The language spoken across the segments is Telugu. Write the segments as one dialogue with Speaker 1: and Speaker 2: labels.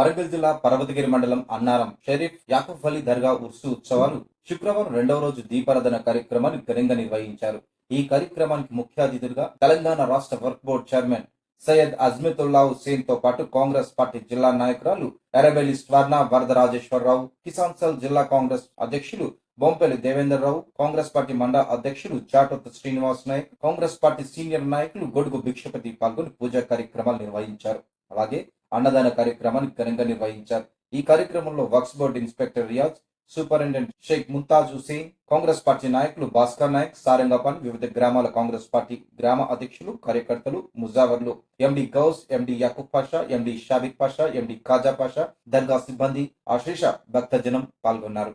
Speaker 1: వరంగల్ జిల్లా పర్వతగిరి మండలం అన్నారం షరీఫ్ యాకూబ్ అలీ దర్గా ఉర్సు ఉత్సవాలు శుక్రవారం రెండవ రోజు దీపారాధన కార్యక్రమాన్ని ఘనంగా నిర్వహించారు. ఈ కార్యక్రమానికి ముఖ్య అతిథులుగా తెలంగాణ రాష్ట్ర వర్క్ బోర్డు చైర్మన్ సయ్యద్ అజ్మతుల్లా హుసేన్తో పాటు కాంగ్రెస్ పార్టీ జిల్లా నాయకురాలు ఎర్రబెల్లి స్వర్ణ వరదరాజేశ్వరరావు కిసాన్ సెల్ జిల్లా కాంగ్రెస్ అధ్యక్షులు బొంపల్లి దేవేందర్రావు కాంగ్రెస్ పార్టీ మండల అధ్యక్షులు చాటొత్త శ్రీనివాస్ నాయక్ కాంగ్రెస్ పార్టీ సీనియర్ నాయకులు గొడుగు భిక్షపతి పాల్గొని పూజా కార్యక్రమాలు నిర్వహించారు. అలాగే అన్నదాన కార్యక్రమాన్ని ఘనంగా నిర్వహించారు. ఈ కార్యక్రమంలో Waqf board inspector Riyaz superintendent Sheikh Mumtaz Hussain Congress party నాయకులు భాస్కర్ నాయక్ సారంగపాన్ వివిధ గ్రామాల కాంగ్రెస్ పార్టీ గ్రామ అధ్యక్షులు కార్యకర్తలు ముజావర్లు. ఎండి గౌస్ ఎండి యాకూబ్ పాషా ఎండి షాబిక్ పాషా ఎండి కాజా పాషా దర్గా సిబ్బంది ఆశీష భక్తజనం పాల్గొన్నారు.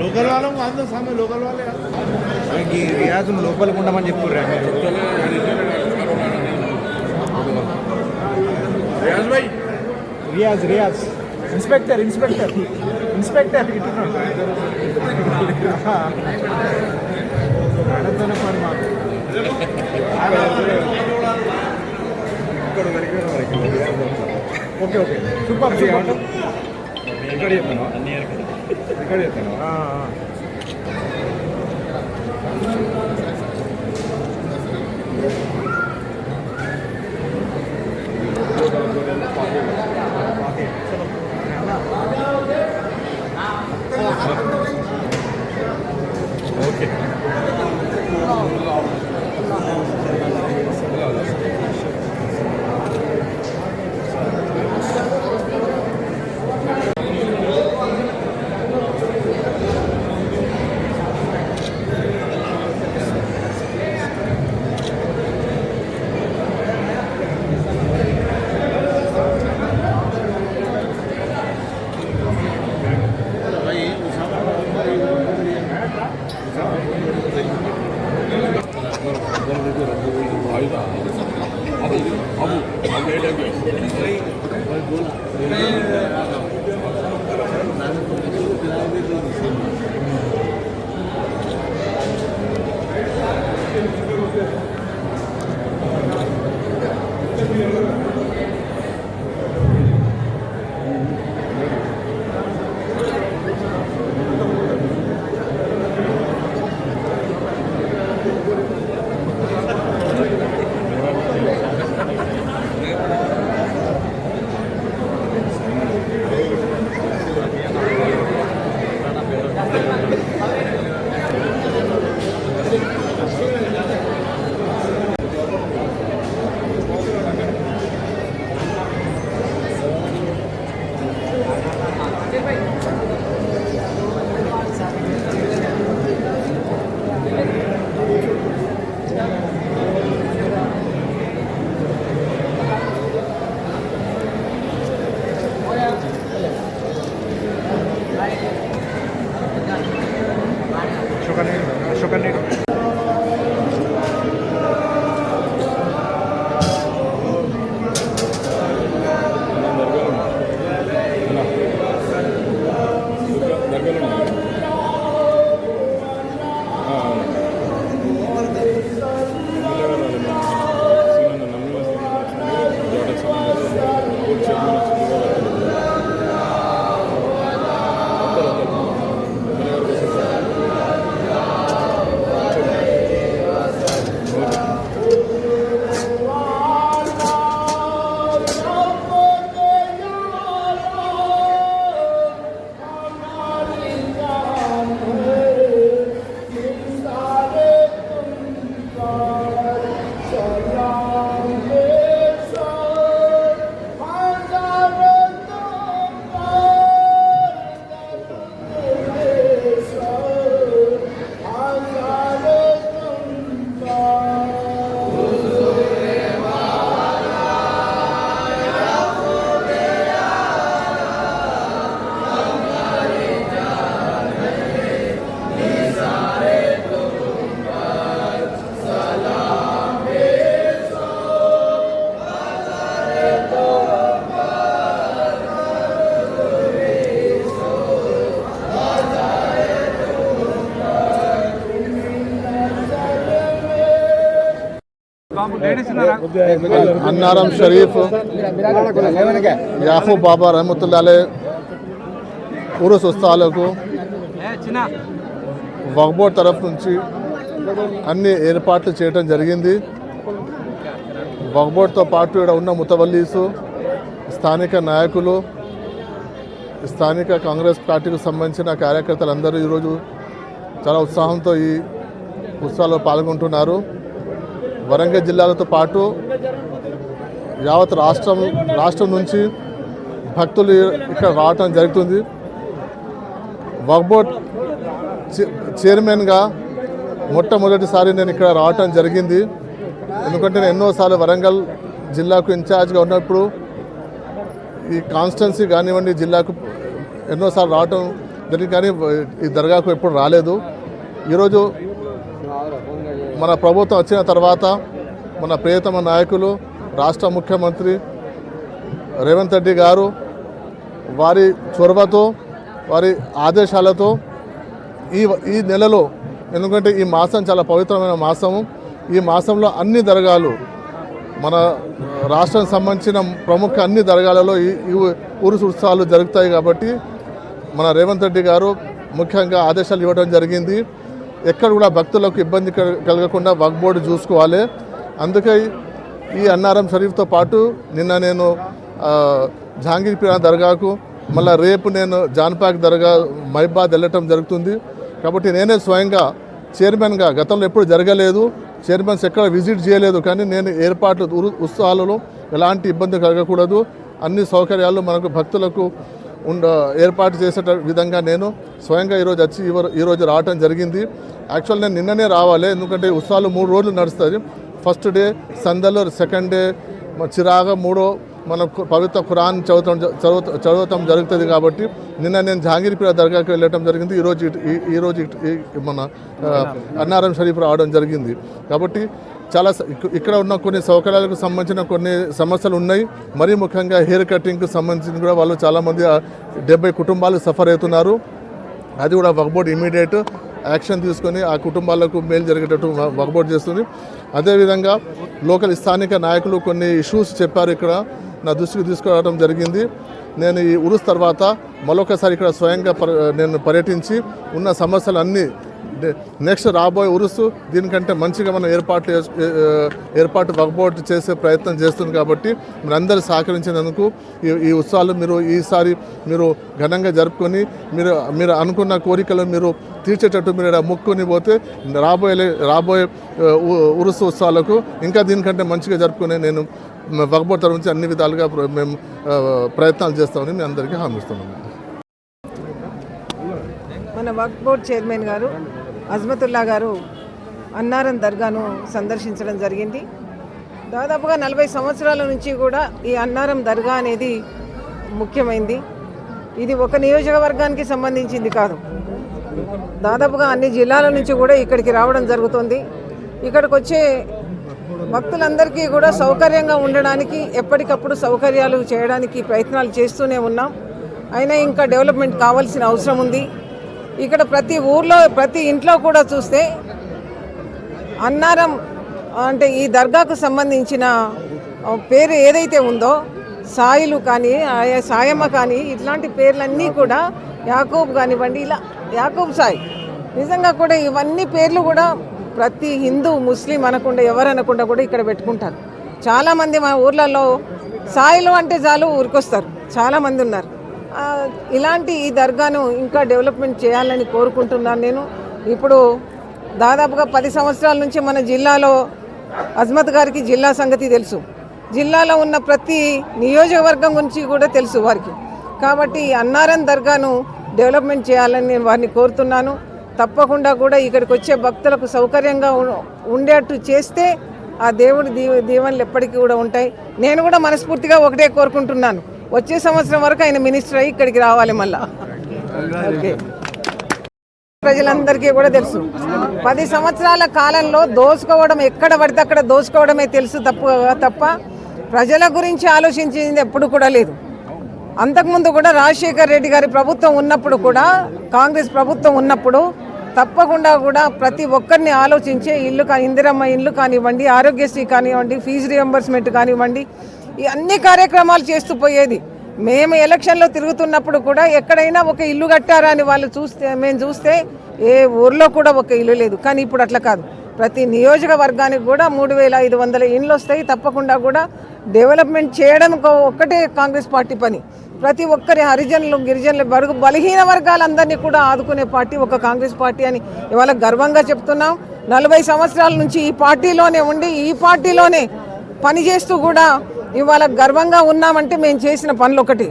Speaker 2: లోకల్ వాళ్ళం అందరం సామె లోకల్ వాళ్ళే
Speaker 3: మనకి రియాజ్ లోపలికి ఉండమని చెప్పుర్రా మీరు?
Speaker 2: రియాజ్ భాయ్
Speaker 3: Riyaz Riyaz. Inspector inspector. Inspector ఇట్టున్నాడు అడతోనే ఓకే ఓకే. Super super.
Speaker 2: ఎక్కడ చెప్తాను ఎక్కడ చెప్తాను
Speaker 3: ఆ, ఆ.
Speaker 2: ఓకే
Speaker 4: అన్నారం షరీఫ్ యాఫూబ్ బాబా రహమతుల్లాలే ఉరుస్ ఉత్సవాలకు వక్బోర్డ్ తరఫు నుంచి అన్ని ఏర్పాట్లు చేయడం జరిగింది. వక్బోర్డ్తో పాటు ఇక్కడ ఉన్న ముతవల్లీసు స్థానిక నాయకులు స్థానిక కాంగ్రెస్ పార్టీకి సంబంధించిన కార్యకర్తలందరూ ఈరోజు చాలా ఉత్సాహంతో ఈ ఉత్సవాల్లో పాల్గొంటున్నారు. వరంగల్ జిల్లాలతో పాటు యావత్ రాష్ట్రం రాష్ట్రం నుంచి భక్తులు ఇక్కడ రావటం జరుగుతుంది. వక్బోర్డ్ చైర్మన్గా మొట్టమొదటిసారి నేను ఇక్కడ రావటం జరిగింది. ఎందుకంటే నేను ఎన్నోసార్లు వరంగల్ జిల్లాకు ఇన్ఛార్జ్గా ఉన్నప్పుడు ఈ కాన్స్టెన్సీ కానివ్వండి జిల్లాకు ఎన్నోసార్లు రావటం జరిగింది కానీ ఈ దర్గాకు ఎప్పుడు రాలేదు. ఈరోజు మన ప్రభుత్వం వచ్చిన తర్వాత మన ప్రియతమ నాయకులు రాష్ట్ర ముఖ్యమంత్రి రేవంత్ రెడ్డి గారు వారి చొరవతో వారి ఆదేశాలతో ఈ ఈ నెలలో ఎందుకంటే ఈ మాసం చాలా పవిత్రమైన మాసము ఈ మాసంలో అన్ని దర్గాలు మన రాష్ట్రం సంబంధించిన ప్రముఖ అన్ని దర్గాలలో ఈ ఊరుసు ఉత్సవాలు జరుగుతాయి కాబట్టి మన రేవంత్ రెడ్డి గారు ముఖ్యంగా ఆదేశాలు ఇవ్వడం జరిగింది. ఎక్కడ కూడా భక్తులకు ఇబ్బంది కలగకుండా వక్ బోర్డు చూసుకోవాలి. అందుకే ఈ అన్నారం షరీఫ్తో పాటు నిన్న నేను ఆ, జహాంగీర్పీరా దర్గాకు మళ్ళీ రేపు నేను జాన్పాక్ దర్గా మైబాద్ వెళ్ళటం జరుగుతుంది. కాబట్టి నేనే స్వయంగా చైర్మన్గా గతంలో ఎప్పుడు జరగలేదు. చైర్మన్స్ ఎక్కడ విజిట్ చేయలేదు. కానీ నేను ఏర్పాట్లు ఉత్సవాలలో ఎలాంటి ఇబ్బంది కలగకూడదు. అన్ని సౌకర్యాలు మనకు భక్తులకు ఉండ ఏర్పాటు చేసే విధంగా నేను స్వయంగా ఈరోజు వచ్చి ఈరోజు రావటం జరిగింది. యాక్చువల్ నేను నిన్ననే రావాలి ఎందుకంటే ఉత్సవాలు మూడు రోజులు నడుస్తుంది. ఫస్ట్ డే సందలో సెకండ్ డే మ- చిరాగ మూడో మన పవిత్ర ఖురాన్ చదువుతాం చదవటం జరుగుతుంది కాబట్టి నిన్న నేను జాంగీర్పీర దర్గాకి వెళ్ళటం జరిగింది. ఈరోజు ఈ- ఈరోజు ఈ- మన అన్నారం షరీఫ్ రావడం జరిగింది. కాబట్టి చాలా స- ఇక్కడ ఉన్న కొన్ని సౌకర్యాలకు సంబంధించిన కొన్ని సమస్యలు ఉన్నాయి. మరీ ముఖ్యంగా హెయిర్ కటింగ్కు సంబంధించిన కూడా వాళ్ళు చాలామంది డెబ్బై కుటుంబాలు సఫర్ అవుతున్నారు. అది కూడా వక్బోర్డ్ ఇమీడియట్ యాక్షన్ తీసుకొని ఆ కుటుంబాలకు మేలు జరిగేటట్టు వ- వక్బోర్డ్ చేస్తుంది. అదేవిధంగా లోకల్ స్థానిక నాయకులు కొన్ని ఇష్యూస్ చెప్పారు ఇక్కడ. నా దృష్టికి తీసుకురావడం జరిగింది. నేను ఈ ఉరుస్ తర్వాత మరొకసారి ఇక్కడ స్వయంగా నేను పర్యటించి ఉన్న సమస్యలు అన్నీ నెక్స్ట్ రాబోయే ఉరుసు దీనికంటే మంచిగా మనం ఏర్పాట్లు ఏర్పాటు వగబోటు చేసే ప్రయత్నం చేస్తుంది కాబట్టి మీరు సహకరించినందుకు ఈ ఈ ఉత్సవాలు మీరు ఈసారి మీరు ఘనంగా జరుపుకొని మీరు మీరు అనుకున్న కోరికలు మీరు తీర్చేటట్టు మీరు ఈడ పోతే రాబోయే రాబోయే ఉరుసు ఉత్సవాలకు ఇంకా దీనికంటే మంచిగా జరుపుకునే నేను వక్బోర్డ్ తరఫు నుంచి అన్ని విధాలుగా మేము ప్రయత్నాలు చేస్తామని మీ అందరికీ హామీ ఇస్తున్నాము
Speaker 5: మన వక్ఫ్ బోర్డ్ చైర్మన్ గారు అజ్మతుల్లా గారు అన్నారం దర్గాను సందర్శించడం జరిగింది. దాదాపుగా నలభై సంవత్సరాల నుంచి కూడా ఈ అన్నారం దర్గా అనేది ముఖ్యమైంది. ఇది ఒక నియోజకవర్గానికి సంబంధించింది కాదు. దాదాపుగా అన్ని జిల్లాల నుంచి కూడా ఇక్కడికి రావడం జరుగుతుంది. ఇక్కడికి వచ్చే భక్తులందరికీ కూడా సౌకర్యంగా ఉండడానికి ఎప్పటికప్పుడు సౌకర్యాలు చేయడానికి ప్రయత్నాలు చేస్తూనే ఉన్నాం. అయినా ఇంకా డెవలప్మెంట్ కావాల్సిన అవసరం ఉంది. ఇక్కడ ప్రతి ఊర్లో ప్రతి ఇంట్లో కూడా చూస్తే అన్నారం అంటే ఈ దర్గాకు సంబంధించిన పేరు ఏదైతే ఉందో సాయిలు కానీ ఆయా సాయమ్మ కానీ ఇట్లాంటి పేర్లన్నీ కూడా యాకూబ్ కానివ్వండి ఇలా యాకూబ్ సాయి. నిజంగా కూడా ఇవన్నీ పేర్లు కూడా ప్రతి హిందూ ముస్లిం అనకుండా ఎవరనకుండా కూడా ఇక్కడ పెట్టుకుంటారు. చాలామంది మా ఊర్లలో సాయిలు అంటే చాలు ఊరికొస్తారు. చాలామంది ఉన్నారు. ఇలాంటి ఈ దర్గాను ఇంకా డెవలప్మెంట్ చేయాలని కోరుకుంటున్నాను నేను. ఇప్పుడు దాదాపుగా పది సంవత్సరాల నుంచి మన జిల్లాలో అజ్మత్ గారికి జిల్లా సంగతి తెలుసు. జిల్లాలో ఉన్న ప్రతి నియోజకవర్గం గురించి కూడా తెలుసు వారికి. కాబట్టి అన్నారం దర్గాను డెవలప్మెంట్ చేయాలని నేను వారిని కోరుతున్నాను. తప్పకుండా కూడా ఇక్కడికి వచ్చే భక్తులకు సౌకర్యంగా ఉండేట్టు చేస్తే ఆ దేవుడి దీవ దీవెనలు ఎప్పటికీ కూడా ఉంటాయి. నేను కూడా మనస్ఫూర్తిగా ఒకటే కోరుకుంటున్నాను. వచ్చే సంవత్సరం వరకు ఆయన మినిస్టర్ అయ్యి ఇక్కడికి రావాలి మళ్ళా. ఓకే. ప్రజలందరికీ కూడా తెలుసు. పది సంవత్సరాల కాలంలో దోచుకోవడం ఎక్కడ పడితే అక్కడ దోచుకోవడమే తెలుసు తప్ప తప్ప ప్రజల గురించి ఆలోచించింది ఎప్పుడు కూడా లేదు. అంతకుముందు కూడా రాజశేఖర్ రెడ్డి గారి ప్రభుత్వం ఉన్నప్పుడు కూడా కాంగ్రెస్ ప్రభుత్వం ఉన్నప్పుడు తప్పకుండా కూడా ప్రతి ఒక్కరిని ఆలోచించే ఇల్లు ఇందిరమ్మ ఇల్లు కానివ్వండి ఆరోగ్యశ్రీ కానివ్వండి ఫీజు రియంబర్స్మెంట్ కానివ్వండి ఈ అన్ని కార్యక్రమాలు చేస్తూ పోయేది. మేము ఎలక్షన్లో తిరుగుతున్నప్పుడు కూడా ఎక్కడైనా ఒక ఇల్లు కట్టారా అని వాళ్ళు చూస్తే మేము చూస్తే ఏ ఊర్లో కూడా ఒక ఇల్లు లేదు. కానీ ఇప్పుడు అట్లా కాదు. ప్రతి నియోజకవర్గానికి కూడా మూడు వేల ఐదు వందల ఇండ్లు వస్తాయి. తప్పకుండా కూడా డెవలప్మెంట్ చేయడం ఒక్కటే కాంగ్రెస్ పార్టీ పని. ప్రతి ఒక్కరి హరిజనులు గిరిజనులు బరుగు బలహీన వర్గాలందరినీ కూడా ఆదుకునే పార్టీ ఒక కాంగ్రెస్ పార్టీ అని ఇవాళ గర్వంగా చెప్తున్నాం. నలభై సంవత్సరాల నుంచి ఈ పార్టీలోనే ఉండి ఈ పార్టీలోనే పనిచేస్తూ కూడా ఇవాళ గర్వంగా ఉన్నామంటే మేము చేసిన పనులు ఒకటి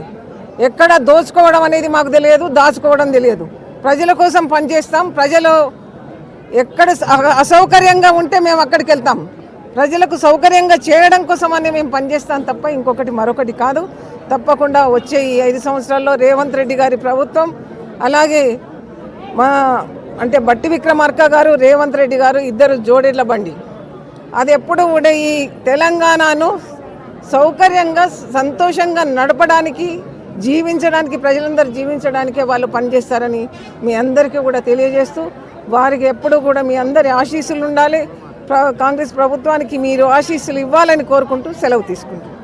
Speaker 5: ఎక్కడ దోచుకోవడం అనేది మాకు తెలియదు దాచుకోవడం తెలియదు. ప్రజల కోసం పనిచేస్తాం ప్రజలు ఎక్కడ అసౌకర్యంగా ఉంటే మేము అక్కడికి వెళ్తాం ప్రజలకు సౌకర్యంగా చేయడం కోసం అని మేము పనిచేస్తాం తప్ప ఇంకొకటి మరొకటి కాదు. తప్పకుండా వచ్చే ఈ ఐదు సంవత్సరాల్లో రేవంత్ రెడ్డి గారి ప్రభుత్వం అలాగే మా అంటే బట్టి విక్రమార్క గారు రేవంత్ రెడ్డి గారు ఇద్దరు జోడేళ్ళ బండి. అది ఎప్పుడు కూడా ఈ తెలంగాణను సౌకర్యంగా సంతోషంగా నడపడానికి జీవించడానికి ప్రజలందరూ జీవించడానికే వాళ్ళు పనిచేస్తారని మీ అందరికీ కూడా తెలియజేస్తూ వారికి ఎప్పుడూ కూడా మీ అందరి ఆశీస్సులు ఉండాలి. కాంగ్రెస్ ప్రభుత్వానికి మీరు ఆశీస్సులు ఇవ్వాలని కోరుకుంటూ సెలవు తీసుకుంటున్నాను